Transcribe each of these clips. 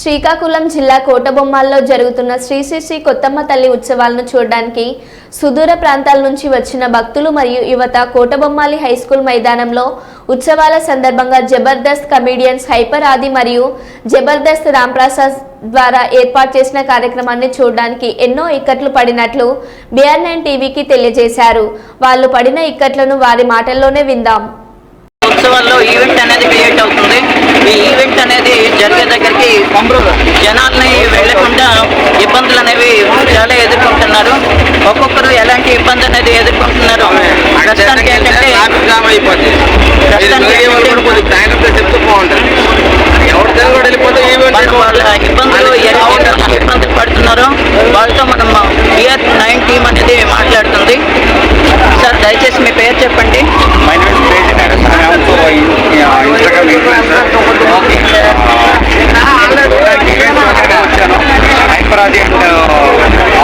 శ్రీకాకుళం జిల్లా కోటబొమ్మాల్లో జరుగుతున్న శ్రీ కొత్తమ్మ తల్లి ఉత్సవాలను చూడడానికి సుదూర ప్రాంతాల నుంచి వచ్చిన భక్తులు మరియు యువత కోటబొమ్మాలి హై స్కూల్ మైదానంలో ఉత్సవాల సందర్భంగా జబర్దస్త్ కమీడియన్స్ హైపర్ ఆది మరియు జబర్దస్త్ రాంప్రసాద్ ద్వారా ఏర్పాటు చేసిన కార్యక్రమాన్ని చూడడానికి ఎన్నో ఇక్కట్లు పడినట్లు బిఆర్ నైన్ టీవీకి తెలియజేశారు. వాళ్ళు పడిన ఇక్కట్లను వారి మాటల్లోనే విందాం. ఉత్సవాల్లో ఈవెంట్ అనేది క్రియేట్ అవుతుంది. ఈ ఈవెంట్ అనేది జరిగే దగ్గరికి జనాల్ని వెళ్ళకుండా ఇబ్బందులు అనేవి చాలా ఎదుర్కొంటున్నారు. ఒక్కొక్కరు ఎలాంటి ఇబ్బంది అనేది ఎదుర్కొంటున్నారు. ప్రస్తుతానికి ఏంటంటే ఇబ్బందులు ఇబ్బందులు పడుతున్నారో వాళ్ళతో మనం బిఆర్ నైన్ టీమ్ అనేది మాట్లాడుతుంది.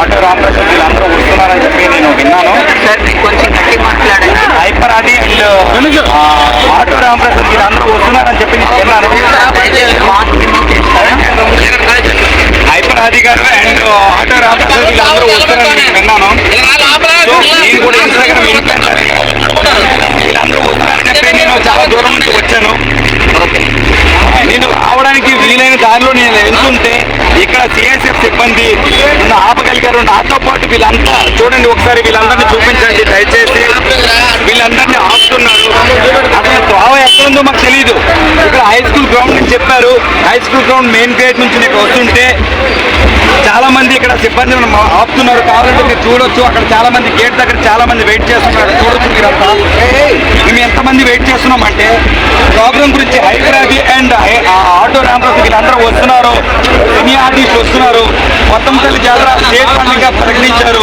ఆటో రామరాజు వీళ్ళందరూ వస్తున్నారని చెప్పి నేను విన్నాను. మాట్లాడండి. హైపరాజీ అండ్ ఆటో రామరాజు వీళ్ళందరూ వస్తున్నారని చెప్పి నేను విన్నాను. హైపరాజీ గారు అండ్ ఆటో రామరాజు వీళ్ళందరూ వస్తున్నారని నేను విన్నాను. సో నేను కూడా ఇన్స్టాగ్రామ్ ఇన్ఫ్లుయెన్సర్ వీళ్ళందరూ వస్తున్నారని చెప్పి నేను చాలా దూరం నుంచి వచ్చాను. నేను రావడానికి వీలైన దారిలో నేను వెళ్తుంటే ఇక్కడ సిఎస్ఎఫ్ సిబ్బంది ఆపగలిగారు. నాతో పాటు వీళ్ళంతా చూడండి ఒకసారి వీళ్ళందరినీ చూపించండి. దయచేసి వీళ్ళందరినీ ఆపుతున్నారు. అసలు త్రోవ ఎక్కడుందో మాకు తెలియదు ఇక్కడ హై స్కూల్ గ్రౌండ్ నుంచి చెప్పారు. High school ground main gate నుంచి నీకు వస్తుంటే చాలా మంది ఇక్కడ సిబ్బంది ఆపుతున్నారు. కావాలంటే మీరు చూడొచ్చు. అక్కడ చాలా మంది గేట్ దగ్గర చాలా మంది వెయిట్ చేస్తున్నారు. చూడొచ్చు మీరంతా. మేము ఎంతమంది వెయిట్ చేస్తున్నామంటే ప్రోగ్రామ్ గురించి హైదరాబాద్ అండ్ ఆటో రామరాజు వీళ్ళందరూ వస్తున్నారు సినీ ఆర్టిస్ట్ వస్తున్నారు. మొత్తం తల్లి జాతర స్టేట్ పండుగ ప్రకటించారు.